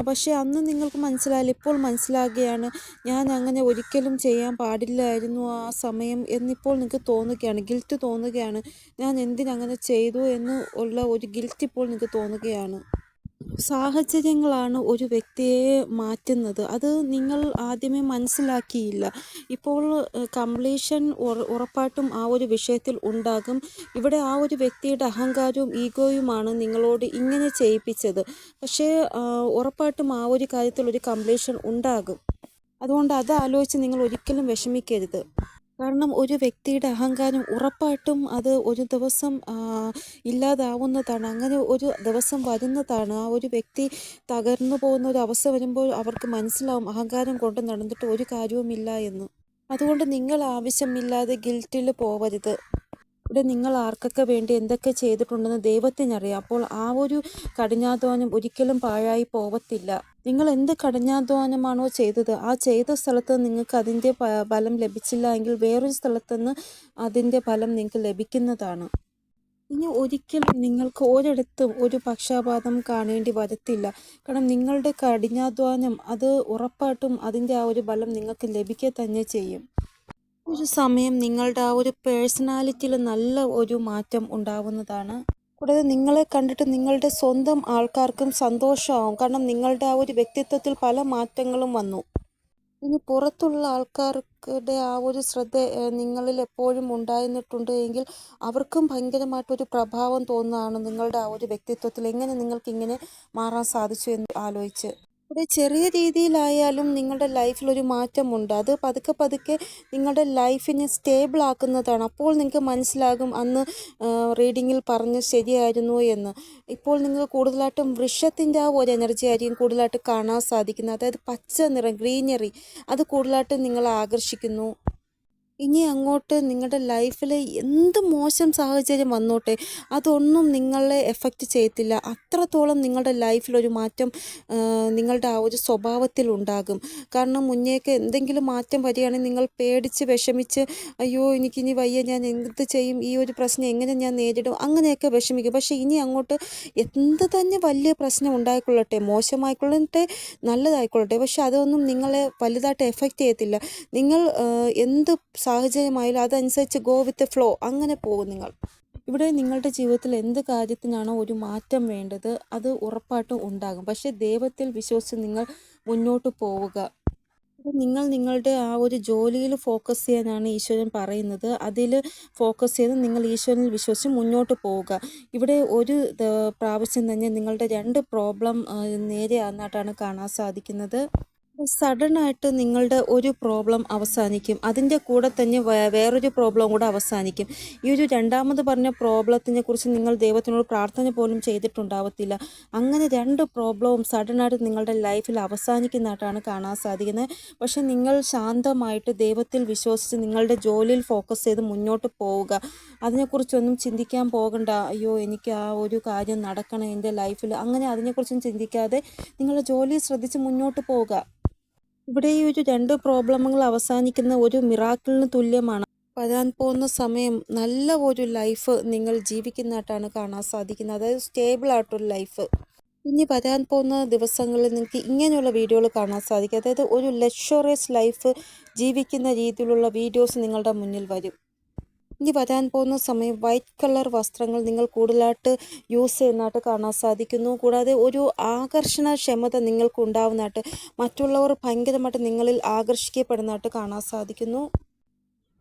പക്ഷേ അന്ന് നിങ്ങൾക്ക് മനസ്സിലായില്ല ഇപ്പോൾ മനസ്സിലാകുകയാണ് ഞാൻ അങ്ങനെ ഒരിക്കലും ചെയ്യാൻ പാടില്ലായിരുന്നു ആ സമയം എന്നിപ്പോൾ നിങ്ങൾക്ക് തോന്നുകയാണ് ഗിൽറ്റ് തോന്നുകയാണ് ഞാൻ എന്തിനങ്ങനെ ചെയ്തു എന്ന് ഉള്ള ഒരു ഗിൽറ്റ് ഇപ്പോൾ നിങ്ങൾക്ക് തോന്നുകയാണ്. സാഹചര്യങ്ങളാണ് ഒരു വ്യക്തിയെ മാറ്റുന്നത്. അത് നിങ്ങൾ ആദ്യമേ മനസ്സിലാക്കിയില്ല. ഇപ്പോൾ കംപ്ലീഷൻ ഉറപ്പായിട്ടും ആ ഒരു വിഷയത്തിൽ ഉണ്ടാകും. ഇവിടെ ആ ഒരു വ്യക്തിയുടെ അഹങ്കാരവും ഈഗോയുമാണ് നിങ്ങളോട് ഇങ്ങനെ ചെയ്യിപ്പിച്ചത്. പക്ഷേ ഉറപ്പായിട്ടും ആ ഒരു കാര്യത്തിൽ ഒരു കംപ്ലീഷൻ ഉണ്ടാകും. അതുകൊണ്ട് അത് ആലോചിച്ച് നിങ്ങൾ ഒരിക്കലും വിഷമിക്കരുത്. കാരണം ഒരു വ്യക്തിയുടെ അഹങ്കാരം ഉറപ്പായിട്ടും അത് ഒരു ദിവസം ഇല്ലാതാവുന്നതാണ്. അങ്ങനെ ഒരു ദിവസം വരുന്നതാണ്. ആ ഒരു വ്യക്തി തകർന്നു പോകുന്ന ഒരു അവസ്ഥ വരുമ്പോൾ അവർക്ക് മനസ്സിലാവും അഹങ്കാരം കൊണ്ട് നടന്നിട്ട് ഒരു കാര്യവുമില്ല എന്ന്. അതുകൊണ്ട് നിങ്ങൾ ആവശ്യമില്ലാതെ ഗിൽറ്റിൽ പോവരുത്. ഇവിടെ നിങ്ങൾ ആർക്കൊക്കെ വേണ്ടി എന്തൊക്കെ ചെയ്തിട്ടുണ്ടെന്ന് ദൈവത്തിനറിയാം. അപ്പോൾ ആ ഒരു കഠിനാധ്വാനം ഒരിക്കലും പാഴായി പോവത്തില്ല. നിങ്ങൾ എന്ത് കഠിനാധ്വാനമാണോ ചെയ്തത് ആ ചെയ്ത സ്ഥലത്ത് നിങ്ങൾക്ക് അതിന്റെ ഫലം ലഭിച്ചില്ല എങ്കിൽ വേറൊരു സ്ഥലത്തുനിന്ന് അതിന്റെ ഫലം നിങ്ങൾക്ക് ലഭിക്കുന്നതാണ്. ഇനി ഒരിക്കലും നിങ്ങൾക്ക് ഒരിടത്തും ഒരു പക്ഷാപാതം കാണേണ്ടി വരത്തില്ല. കാരണം നിങ്ങളുടെ കഠിനാധ്വാനം അത് ഉറപ്പായിട്ടും അതിന്റെ ആ ഒരു ഫലം നിങ്ങൾക്ക് ലഭിക്കുക തന്നെ ചെയ്യും. ഒരു സമയം നിങ്ങളുടെ ആ ഒരു പേഴ്സണാലിറ്റിയിൽ നല്ല ഒരു മാറ്റം ഉണ്ടാവുന്നതാണ്. കൂടാതെ നിങ്ങളെ കണ്ടിട്ട് നിങ്ങളുടെ സ്വന്തം ആൾക്കാർക്കും സന്തോഷമാവും. കാരണം നിങ്ങളുടെ ആ ഒരു വ്യക്തിത്വത്തിൽ പല മാറ്റങ്ങളും വന്നു. ഇനി പുറത്തുള്ള ആൾക്കാർക്കുടെ ആ ഒരു ശ്രദ്ധ നിങ്ങളിൽ എപ്പോഴും ഉണ്ടായിരുന്നിട്ടുണ്ട് എങ്കിൽ അവർക്കും ഭയങ്കരമായിട്ടൊരു പ്രഭാവം തോന്നുന്നതാണ് നിങ്ങളുടെ ആ ഒരു വ്യക്തിത്വത്തിൽ. എങ്ങനെ നിങ്ങൾക്ക് ഇങ്ങനെ മാറാൻ സാധിച്ചു എന്ന് ആലോചിച്ച്. ഇവിടെ ചെറിയ രീതിയിലായാലും നിങ്ങളുടെ ലൈഫിൽ ഒരു മാറ്റമുണ്ട്. അത് പതുക്കെ പതുക്കെ നിങ്ങളുടെ ലൈഫിനെ സ്റ്റേബിൾ ആക്കുന്നതാണ്. അപ്പോൾ നിങ്ങൾക്ക് മനസ്സിലാകും അന്ന് റീഡിങ്ങിൽ പറഞ്ഞ് ശരിയായിരുന്നു എന്ന്. ഇപ്പോൾ നിങ്ങൾ കൂടുതലായിട്ടും വൃക്ഷത്തിന്റെ ആ ഒരു എനർജി ആയിരിക്കും കൂടുതലായിട്ട് കാണാൻ സാധിക്കുന്നത്. അതായത് പച്ച നിറം ഗ്രീനറി അത് കൂടുതലായിട്ടും നിങ്ങളെ ആകർഷിക്കുന്നു. ഇനി അങ്ങോട്ട് നിങ്ങളുടെ ലൈഫിൽ എന്ത് മോശം സാഹചര്യം വന്നോട്ടെ അതൊന്നും നിങ്ങളെ എഫക്റ്റ് ചെയ്യത്തില്ല. അത്രത്തോളം നിങ്ങളുടെ ലൈഫിലൊരു മാറ്റം നിങ്ങളുടെ ആ ഒരു സ്വഭാവത്തിൽ ഉണ്ടാകും കാരണം മുന്നേക്ക് എന്തെങ്കിലും മാറ്റം വരികയാണെങ്കിൽ നിങ്ങൾ പേടിച്ച് വിഷമിച്ച് അയ്യോ എനിക്കിനി വയ്യ ഞാൻ എന്ത് ചെയ്യും? ഈ ഒരു പ്രശ്നം എങ്ങനെ ഞാൻ നേരിടും? അങ്ങനെയൊക്കെ വിഷമിക്കും. പക്ഷേ ഇനി അങ്ങോട്ട് എന്ത് തന്നെ വലിയ പ്രശ്നം ഉണ്ടായിക്കൊള്ളട്ടെ മോശമായിക്കൊള്ളട്ടെ നല്ലതായിക്കൊള്ളട്ടെ പക്ഷെ അതൊന്നും നിങ്ങളെ വലുതായിട്ട് എഫക്റ്റ് ചെയ്യത്തില്ല. നിങ്ങൾ എന്ത് സാഹചര്യമായാലും അതനുസരിച്ച് ഗോ വിത്ത് ഫ്ലോ അങ്ങനെ പോകും നിങ്ങൾ. ഇവിടെ നിങ്ങളുടെ ജീവിതത്തിൽ എന്ത് കാര്യത്തിനാണോ ഒരു മാറ്റം വേണ്ടത് അത് ഉറപ്പായിട്ടും ഉണ്ടാകും. പക്ഷേ ദൈവത്തിൽ വിശ്വസിച്ച് നിങ്ങൾ മുന്നോട്ട് പോവുക. നിങ്ങൾ നിങ്ങളുടെ ആ ഒരു ജോലിയിൽ ഫോക്കസ് ചെയ്യാനാണ് ഈശ്വരൻ പറയുന്നത്. അതിൽ ഫോക്കസ് ചെയ്ത് നിങ്ങൾ ഈശ്വരനിൽ വിശ്വസിച്ച് മുന്നോട്ട് പോവുക. ഇവിടെ ഒരു പ്രാവശ്യം തന്നെ നിങ്ങളുടെ രണ്ട് പ്രോബ്ലം നേരെ ആണെന്നായിട്ടാണ് കാണാൻ സാധിക്കുന്നത്. സഡൻ ആയിട്ട് നിങ്ങളുടെ ഒരു പ്രോബ്ലം അവസാനിക്കും. അതിന്റെ കൂടെ തന്നെ വേറൊരു പ്രോബ്ലം കൂടെ അവസാനിക്കും. ഈ ഒരു രണ്ടാമത് പറഞ്ഞ പ്രോബ്ലത്തിനെ കുറിച്ച് നിങ്ങൾ ദൈവത്തിനോട് പ്രാർത്ഥന പോലും ചെയ്തിട്ടുണ്ടാവത്തില്ല. അങ്ങനെ രണ്ട് പ്രോബ്ലവും സഡൻ ആയിട്ട് നിങ്ങളുടെ ലൈഫിൽ അവസാനിക്കുന്നതായിട്ടാണ് കാണാൻ സാധിക്കുന്നത്. പക്ഷെ നിങ്ങൾ ശാന്തമായിട്ട് ദൈവത്തിൽ വിശ്വസിച്ച് നിങ്ങളുടെ ജോലിയിൽ ഫോക്കസ് ചെയ്ത് മുന്നോട്ട് പോവുക. അതിനെക്കുറിച്ചൊന്നും ചിന്തിക്കാൻ പോകണ്ട. അയ്യോ എനിക്ക് ആ ഒരു കാര്യം നടക്കണം എന്റെ ലൈഫിൽ അങ്ങനെ അതിനെക്കുറിച്ചൊന്നും ചിന്തിക്കാതെ നിങ്ങളുടെ ജോലി ശ്രദ്ധിച്ച് മുന്നോട്ട് പോവുക. ഇവിടെ ഈ ഒരു രണ്ട് പ്രോബ്ലമുകൾ അവസാനിക്കുന്ന ഒരു മിറാക്കിളിന് തുല്യമാണ്. വരാൻ പോകുന്ന സമയം നല്ല ഒരു ലൈഫ് നിങ്ങൾ ജീവിക്കുന്നതായിട്ടാണ് കാണാൻ സാധിക്കുന്നത്. അതായത് സ്റ്റേബിൾ ആയിട്ടൊരു ലൈഫ്. ഇനി വരാൻ പോകുന്ന ദിവസങ്ങളിൽ നിങ്ങൾക്ക് ഇങ്ങനെയുള്ള വീഡിയോകൾ കാണാൻ സാധിക്കും. അതായത് ഒരു ലക്ഷറിയസ് ലൈഫ് ജീവിക്കുന്ന രീതിയിലുള്ള വീഡിയോസ് നിങ്ങളുടെ മുന്നിൽ വരും. ഇനി വരാൻ പോകുന്ന സമയം വൈറ്റ് കളർ വസ്ത്രങ്ങൾ നിങ്ങൾ കൂടുതലായിട്ട് യൂസ് ചെയ്യുന്നതായിട്ട് കാണാൻ സാധിക്കുന്നു. കൂടാതെ ഒരു ആകർഷണ ക്ഷമത നിങ്ങൾക്ക് ഉണ്ടാവുന്നതായിട്ട് മറ്റുള്ളവർ ഭയങ്കരമായിട്ട് നിങ്ങളിൽ ആകർഷിക്കപ്പെടുന്നതായിട്ട് കാണാൻ സാധിക്കുന്നു.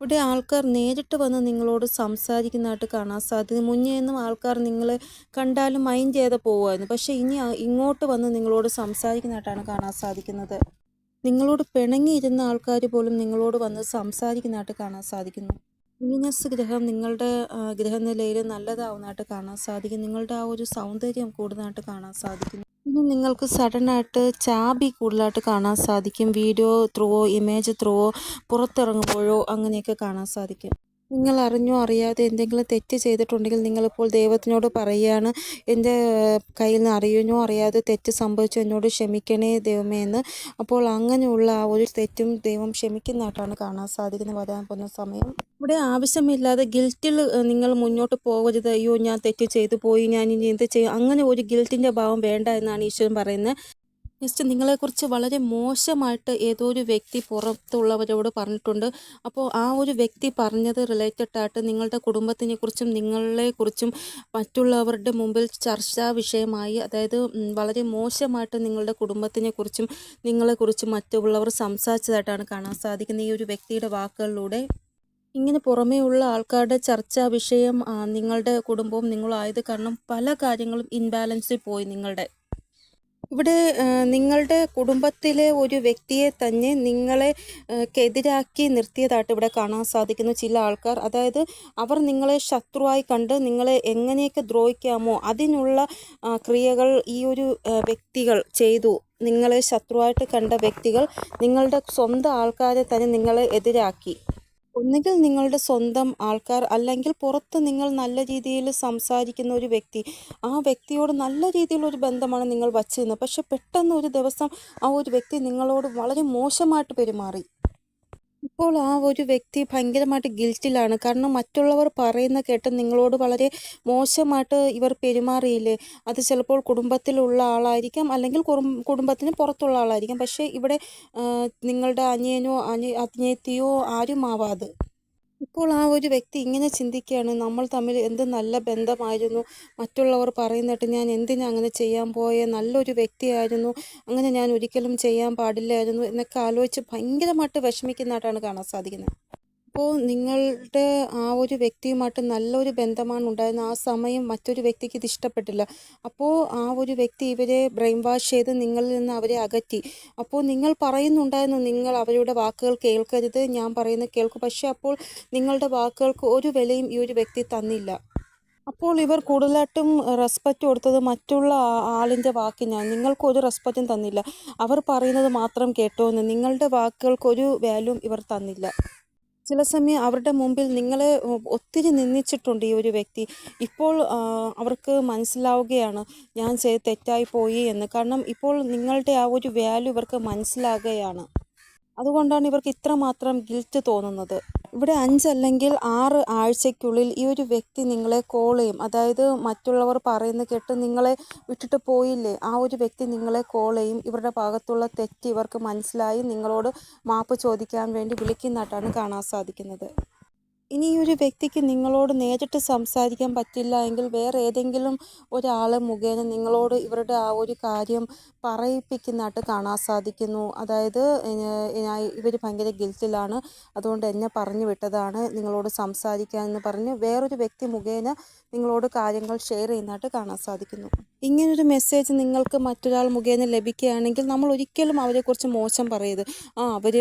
ഇവിടെ ആൾക്കാർ നേരിട്ട് വന്ന് നിങ്ങളോട് സംസാരിക്കുന്നതായിട്ട് കാണാൻ സാധിക്കും മുന്നേ നിന്നും ആൾക്കാർ നിങ്ങളെ കണ്ടാലും മൈൻഡ് ചെയ്ത് പോകുമായിരുന്നു പക്ഷേ ഇനി ഇങ്ങോട്ട് വന്ന് നിങ്ങളോട് സംസാരിക്കുന്നതായിട്ടാണ് കാണാൻ സാധിക്കുന്നത്. നിങ്ങളോട് പിണങ്ങിയിരുന്ന ആൾക്കാർ പോലും നിങ്ങളോട് വന്ന് സംസാരിക്കുന്നതായിട്ട് കാണാൻ സാധിക്കുന്നു. വീനസ് ഗ്രഹം നിങ്ങളുടെ ഗ്രഹനിലയിൽ നല്ലതാവുന്നതായിട്ട് കാണാൻ സാധിക്കും. നിങ്ങളുടെ ആ ഒരു സൗന്ദര്യം കൂടുതലായിട്ട് കാണാൻ സാധിക്കും ഇനി നിങ്ങൾക്ക് സഡനായിട്ട് ചാബി കൂടുതലായിട്ട് കാണാൻ സാധിക്കും. വീഡിയോ ത്രൂവോ ഇമേജ് ത്രൂവോ പുറത്തിറങ്ങുമ്പോഴോ അങ്ങനെയൊക്കെ കാണാൻ സാധിക്കും. നിങ്ങൾ അറിഞ്ഞോ അറിയാതെ എന്തെങ്കിലും തെറ്റ് ചെയ്തിട്ടുണ്ടെങ്കിൽ നിങ്ങളിപ്പോൾ ദൈവത്തിനോട് പറയുകയാണ്. എന്റെ കയ്യിൽ നിന്ന് അറിയുന്നോ അറിയാതെ തെറ്റ് സംഭവിച്ചു എന്നോട് ക്ഷമിക്കണേ ദൈവമേ എന്ന്. അപ്പോൾ അങ്ങനെയുള്ള ആ ഒരു തെറ്റും ദൈവം ക്ഷമിക്കുന്നതായിട്ടാണ് കാണാൻ സാധിക്കുന്നത്. വരാൻ പോകുന്ന സമയം. ഇവിടെ ആവശ്യമില്ലാതെ ഗിൽറ്റിൽ നിങ്ങൾ മുന്നോട്ട് പോകരുത്. അയ്യോ ഞാൻ തെറ്റ് ചെയ്തു പോയി. ഞാൻ ഇനി എന്ത് ചെയ്യും? അങ്ങനെ ഒരു ഗിൽറ്റിന്റെ ഭാവം വേണ്ട എന്നാണ് ഈശ്വരൻ പറയുന്നത്. ജസ്റ്റ് നിങ്ങളെക്കുറിച്ച് വളരെ മോശമായിട്ട് ഏതോ ഒരു വ്യക്തി പുറത്തുള്ളവരോട് പറഞ്ഞിട്ടുണ്ട്. അപ്പോൾ ആ ഒരു വ്യക്തി പറഞ്ഞത് റിലേറ്റഡ് ആയിട്ട് നിങ്ങളുടെ കുടുംബത്തിനെ കുറിച്ചും നിങ്ങളെക്കുറിച്ചും മറ്റുള്ളവരുടെ മുമ്പിൽ ചർച്ചാ വിഷയമായി അതായത് വളരെ മോശമായിട്ട് നിങ്ങളുടെ കുടുംബത്തിനെ കുറിച്ചും നിങ്ങളെക്കുറിച്ചും മറ്റുള്ളവർ സംസാരിച്ചതായിട്ടാണ് കാണാൻ സാധിക്കുന്നത് ഈ ഒരു വ്യക്തിയുടെ വാക്കുകളിലൂടെ. ഇങ്ങനെ പുറമേ ഉള്ള ആൾക്കാരുടെ ചർച്ചാ വിഷയം നിങ്ങളുടെ കുടുംബവും നിങ്ങളായത് കാരണം പല കാര്യങ്ങളും ഇൻബാലൻസിൽ പോയി നിങ്ങളുടെ. ഇവിടെ നിങ്ങളുടെ കുടുംബത്തിലെ ഒരു വ്യക്തിയെ തന്നെ നിങ്ങളെ എതിരാക്കി നിർത്തിയതായിട്ട് ഇവിടെ കാണാൻ സാധിക്കുന്നു ചില ആൾക്കാർ. അതായത് അവർ നിങ്ങളെ ശത്രുവായി കണ്ട് നിങ്ങളെ എങ്ങനെയൊക്കെ ദ്രോഹിക്കാമോ അതിനുള്ള ക്രിയകൾ ഈ ഒരു വ്യക്തികൾ ചെയ്തു. നിങ്ങളെ ശത്രുവായിട്ട് കണ്ട വ്യക്തികൾ നിങ്ങളുടെ സ്വന്തം ആൾക്കാരെ തന്നെ നിങ്ങളെ എതിരാക്കി. ഒന്നുകിൽ നിങ്ങളുടെ സ്വന്തം ആൾക്കാർ അല്ലെങ്കിൽ പുറത്ത് നിങ്ങൾ നല്ല രീതിയിൽ സംസാരിക്കുന്ന ഒരു വ്യക്തി. ആ വ്യക്തിയോട് നല്ല രീതിയിലൊരു ബന്ധമാണ് നിങ്ങൾ വച്ചിരുന്നത്. പക്ഷെ പെട്ടെന്ന് ഒരു ദിവസം ആ ഒരു വ്യക്തി നിങ്ങളോട് വളരെ മോശമായിട്ട് പെരുമാറി. ഇപ്പോൾ ആ ഒരു വ്യക്തി ഭയങ്കരമായിട്ട് ഗിൽറ്റിലാണ് കാരണം മറ്റുള്ളവർ പറയുന്ന കേട്ട് നിങ്ങളോട് വളരെ മോശമായിട്ട് ഇവർ പെരുമാറിയില്ലേ? അത് ചിലപ്പോൾ കുടുംബത്തിലുള്ള ആളായിരിക്കാം അല്ലെങ്കിൽ കുടുംബത്തിന് പുറത്തുള്ള ആളായിരിക്കാം. പക്ഷേ ഇവിടെ നിങ്ങളുടെ അനിയനോ അനി അനിയത്തിയോ ആരും ആവാതെ ഇപ്പോൾ ആ ഒരു വ്യക്തി ഇങ്ങനെ ചിന്തിക്കുകയാണ് നമ്മൾ തമ്മിൽ എന്ത് നല്ല ബന്ധമായിരുന്നു മറ്റുള്ളവർ പറയുന്നിട്ട് ഞാൻ എന്തിനാ അങ്ങനെ ചെയ്യാൻ പോയ നല്ലൊരു വ്യക്തിയായിരുന്നു അങ്ങനെ ഞാൻ ഒരിക്കലും ചെയ്യാൻ പാടില്ലായിരുന്നു എന്നൊക്കെ ആലോചിച്ച് ഭയങ്കരമായിട്ട് വിഷമിക്കുന്നതായിട്ടാണ് കാണാൻ സാധിക്കുന്നത്. അപ്പോൾ നിങ്ങളുടെ ആ ഒരു വ്യക്തിയുമായിട്ട് നല്ലൊരു ബന്ധമാണ് ഉണ്ടായിരുന്നത് ആ സമയം മറ്റൊരു വ്യക്തിക്ക് ഇത് ഇഷ്ടപ്പെട്ടില്ല. അപ്പോൾ ആ ഒരു വ്യക്തി ഇവരെ ബ്രെയിൻ വാഷ് ചെയ്ത് നിങ്ങളിൽ നിന്ന് അവരെ അകറ്റി. അപ്പോൾ നിങ്ങൾ പറയുന്നുണ്ടായിരുന്നു നിങ്ങൾ അവരുടെ വാക്കുകൾ കേൾക്കരുത്. ഞാൻ പറയുന്നത് കേൾക്കും. പക്ഷേ അപ്പോൾ നിങ്ങളുടെ വാക്കുകൾക്ക് ഒരു വിലയും ഈ ഒരു വ്യക്തി തന്നില്ല. അപ്പോൾ ഇവർ കൂടുതലായിട്ടും റെസ്പെക്റ്റ് കൊടുത്തത് മറ്റുള്ള ആളിന്റെ വാക്കിനാണ് നിങ്ങൾക്ക് ഒരു റെസ്പെക്റ്റും തന്നില്ല. അവർ പറയുന്നത് മാത്രം കേട്ടോ എന്ന് നിങ്ങളുടെ വാക്കുകൾക്ക് ഒരു വാല്യൂം ഇവർ തന്നില്ല. ചില സമയം അവരുടെ മുമ്പിൽ നിങ്ങളെ ഒത്തിരി നിന്ദിച്ചിട്ടുണ്ട് ഈ ഒരു വ്യക്തി. ഇപ്പോൾ അവർക്ക് മനസ്സിലാവുകയാണ് ഞാൻ ചെയ്ത് തെറ്റായി പോയി എന്ന്. കാരണം ഇപ്പോൾ നിങ്ങളുടെ ആ ഒരു വാല്യൂ ഇവർക്ക് മനസ്സിലാകുകയാണ്. അതുകൊണ്ടാണ് ഇവർക്ക് ഇത്രമാത്രം ഗിൽറ്റ് തോന്നുന്നത്. ഇവിടെ അഞ്ചല്ലെങ്കിൽ ആറ് ആഴ്ചയ്ക്കുള്ളിൽ ഈ ഒരു വ്യക്തി നിങ്ങളെ കോൾ ചെയ്യും. അതായത് മറ്റുള്ളവർ പറയുന്ന കേട്ട് നിങ്ങളെ വിട്ടിട്ട് പോയില്ലേ? ആ ഒരു വ്യക്തി നിങ്ങളെ കോൾ ചെയ്യും. ഇവരുടെ ഭാഗത്തുള്ള തെറ്റ് ഇവർക്ക് മനസ്സിലായി. നിങ്ങളോട് മാപ്പ് ചോദിക്കാൻ വേണ്ടി വിളിക്കുന്നതായിട്ടാണ് കാണാൻ സാധിക്കുന്നത്. ഇനി ഈ ഒരു വ്യക്തിക്ക് നിങ്ങളോട് നേരിട്ട് സംസാരിക്കാൻ പറ്റില്ല എങ്കിൽ വേറെ ഏതെങ്കിലും ഒരാൾ മുഖേന നിങ്ങളോട് ഇവരുടെ ആ ഒരു കാര്യം പറയിപ്പിക്കുന്നതായിട്ട് കാണാൻ സാധിക്കുന്നു. അതായത് ഇവർ ഭയങ്കര ഗിൽറ്റിലാണ്. അതുകൊണ്ട് എന്നെ പറഞ്ഞു വിട്ടതാണ് നിങ്ങളോട് സംസാരിക്കാൻ എന്ന് പറഞ്ഞ് വേറൊരു വ്യക്തി മുഖേന നിങ്ങളോട് കാര്യങ്ങൾ ഷെയർ ചെയ്യുന്നതായിട്ട് കാണാൻ സാധിക്കുന്നു. ഇങ്ങനൊരു മെസ്സേജ് നിങ്ങൾക്ക് മറ്റൊരാൾ മുഖേന ലഭിക്കുകയാണെങ്കിൽ നമ്മൾ ഒരിക്കലും അവരെക്കുറിച്ച് മോശം പറയരുത്. ആ അവർ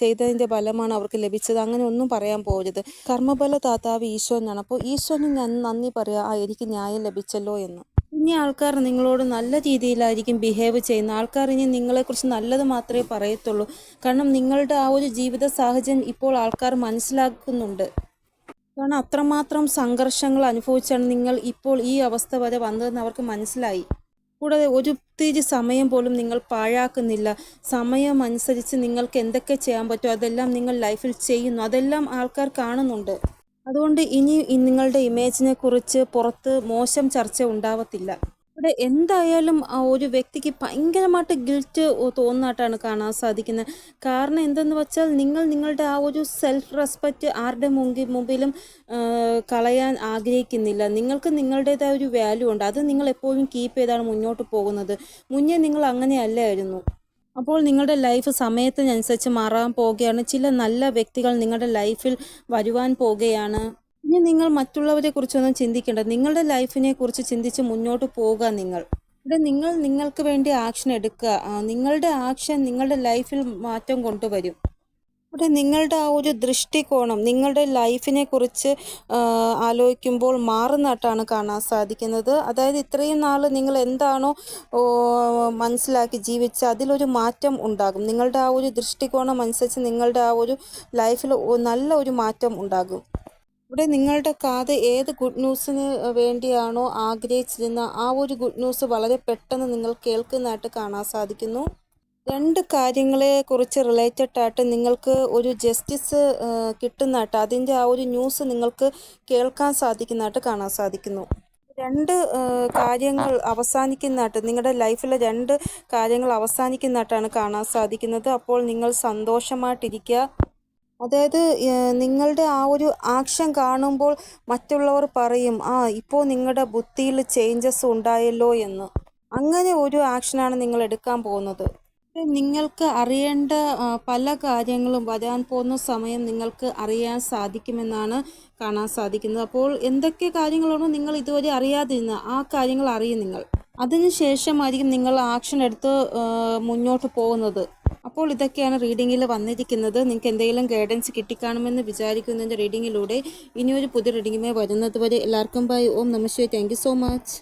ചെയ്തതിന്റെ ഫലമാണ് അവർക്ക് ലഭിച്ചത്. അങ്ങനെ ഒന്നും പറയാൻ പോകരുത്. കർമ്മഫല ഈശോ ഈശ്വരനാണ് അപ്പോൾ ഈശ്വരന് ഞാൻ നന്ദി പറയുക ആ എനിക്ക് ന്യായം ലഭിച്ചല്ലോ എന്ന്. ഇനി ആൾക്കാർ നിങ്ങളോട് നല്ല രീതിയിലായിരിക്കും ബിഹേവ് ചെയ്യുന്ന ആൾക്കാർ ഇനി നിങ്ങളെക്കുറിച്ച് നല്ലത് മാത്രമേ പറയത്തുള്ളൂ. കാരണം നിങ്ങളുടെ ആ ഒരു ജീവിത സാഹചര്യം ഇപ്പോൾ ആൾക്കാർ മനസ്സിലാക്കുന്നുണ്ട്. കാരണം അത്രമാത്രം സംഘർഷങ്ങൾ അനുഭവിച്ചാണ് നിങ്ങൾ ഇപ്പോൾ ഈ അവസ്ഥ വരെ വന്നതെന്ന് അവർക്ക് മനസ്സിലായി. കൂടാതെ ഒരു പ്രത്യേകിച്ച് സമയം പോലും നിങ്ങൾ പാഴാക്കുന്നില്ല. സമയം അനുസരിച്ച് നിങ്ങൾക്ക് എന്തൊക്കെ ചെയ്യാൻ പറ്റുമോ അതെല്ലാം നിങ്ങൾ ലൈഫിൽ ചെയ്യുന്നു. അതെല്ലാം ആൾക്കാർ കാണുന്നുണ്ട്. അതുകൊണ്ട് ഇനി നിങ്ങളുടെ ഇമേജിനെ കുറിച്ച് പുറത്ത് മോശം ചർച്ച ഉണ്ടാവത്തില്ല. ഇവിടെ എന്തായാലും ഒരു വ്യക്തിക്ക് ഭയങ്കരമായിട്ട് ഗിൽറ്റ് തോന്നുന്നതായിട്ടാണ് കാണാൻ സാധിക്കുന്നത്. കാരണം എന്തെന്ന് വെച്ചാൽ നിങ്ങൾ നിങ്ങളുടെ ആ ഒരു സെൽഫ് റെസ്പെക്റ്റ് ആരുടെ മുമ്പിൽ മുമ്പിലും കളയാൻ ആഗ്രഹിക്കുന്നില്ല. നിങ്ങൾക്ക് നിങ്ങളുടേതായ ഒരു വാല്യൂ ഉണ്ട്. അത് നിങ്ങൾ എപ്പോഴും കീപ്പ് ചെയ്താണ് മുന്നോട്ട് പോകുന്നത്. മുന്നേ നിങ്ങൾ അങ്ങനെയല്ലായിരുന്നു. അപ്പോൾ നിങ്ങളുടെ ലൈഫ് സമയത്തിനനുസരിച്ച് മാറാൻ പോവുകയാണ്. ചില നല്ല വ്യക്തികൾ നിങ്ങളുടെ ലൈഫിൽ വരുവാൻ പോവുകയാണ്. ഇനി നിങ്ങൾ മറ്റുള്ളവരെ കുറിച്ചൊന്നും ചിന്തിക്കേണ്ട. നിങ്ങളുടെ ലൈഫിനെ കുറിച്ച് ചിന്തിച്ച് മുന്നോട്ട് പോവുക നിങ്ങൾ. ഇവിടെ നിങ്ങൾ നിങ്ങൾക്ക് വേണ്ടി ആക്ഷൻ എടുക്കുക. നിങ്ങളുടെ ആക്ഷൻ നിങ്ങളുടെ ലൈഫിൽ മാറ്റം കൊണ്ടുവരും. ഇവിടെ നിങ്ങളുടെ ആ ഒരു ദൃഷ്ടികോണം നിങ്ങളുടെ ലൈഫിനെ കുറിച്ച് ആലോചിക്കുമ്പോൾ മാറുന്നതായിട്ടാണ് കാണാൻ സാധിക്കുന്നത്. അതായത് ഇത്രയും നാൾ നിങ്ങൾ എന്താണോ മനസ്സിലാക്കി ജീവിച്ച അതിലൊരു മാറ്റം ഉണ്ടാകും. നിങ്ങളുടെ ആ ഒരു ദൃഷ്ടികോണം അനുസരിച്ച് നിങ്ങളുടെ ആ ഒരു ലൈഫിൽ നല്ല ഒരു മാറ്റം ഉണ്ടാകും. ഇവിടെ നിങ്ങളുടെ കാത് ഏത് ഗുഡ് ന്യൂസിന് വേണ്ടിയാണോ ആഗ്രഹിച്ചിരുന്ന ആ ഒരു ഗുഡ് ന്യൂസ് വളരെ പെട്ടെന്ന് നിങ്ങൾ കേൾക്കുന്നതായിട്ട് കാണാൻ സാധിക്കുന്നു. രണ്ട് കാര്യങ്ങളെ കുറിച്ച് റിലേറ്റഡ് ആയിട്ട് നിങ്ങൾക്ക് ഒരു ജസ്റ്റിസ് കിട്ടുന്നതായിട്ട് അതിന്റെ ആ ഒരു ന്യൂസ് നിങ്ങൾക്ക് കേൾക്കാൻ സാധിക്കുന്നതായിട്ട് കാണാൻ സാധിക്കുന്നു. രണ്ട് കാര്യങ്ങൾ അവസാനിക്കുന്നതായിട്ട് നിങ്ങളുടെ ലൈഫിലെ രണ്ട് കാര്യങ്ങൾ അവസാനിക്കുന്നതായിട്ടാണ് കാണാൻ സാധിക്കുന്നത്. അപ്പോൾ നിങ്ങൾ സന്തോഷമായിട്ടിരിക്കുക. അതായത് നിങ്ങളുടെ ആ ഒരു ആക്ഷൻ കാണുമ്പോൾ മറ്റുള്ളവർ പറയും ആ ഇപ്പോൾ നിങ്ങളുടെ ബുദ്ധിയിൽ ചേഞ്ചസ് ഉണ്ടായല്ലോ എന്ന്. അങ്ങനെ ഒരു ആക്ഷനാണ് നിങ്ങൾ എടുക്കാൻ പോകുന്നത്. നിങ്ങൾക്ക് അറിയേണ്ട പല കാര്യങ്ങളും വരാൻ പോകുന്ന സമയം നിങ്ങൾക്ക് അറിയാൻ സാധിക്കുമെന്നാണ് കാണാൻ സാധിക്കുന്നത്. അപ്പോൾ എന്തൊക്കെ കാര്യങ്ങളാണോ നിങ്ങൾ ഇതുവരെ അറിയാതിരുന്ന ആ കാര്യങ്ങൾ അറിയും നിങ്ങൾ. അതിനുശേഷമായിരിക്കും നിങ്ങൾ ആക്ഷൻ എടുത്ത് മുന്നോട്ട് പോകുന്നത്. അപ്പോൾ ഇതൊക്കെയാണ് റീഡിങ്ങിൽ വന്നിരിക്കുന്നത്. നിങ്ങൾക്ക് എന്തെങ്കിലും ഗൈഡൻസ് കിട്ടിക്കാണുമെന്ന് വിചാരിക്കുന്നതിന്റെ റീഡിങ്ങിലൂടെ ഇനിയൊരു പുതിയ റീഡിങ്ങുമായി വരുന്നത് വരെ എല്ലാവർക്കും ബൈ ഓം നമസ്തേ താങ്ക് സോ മച്ച്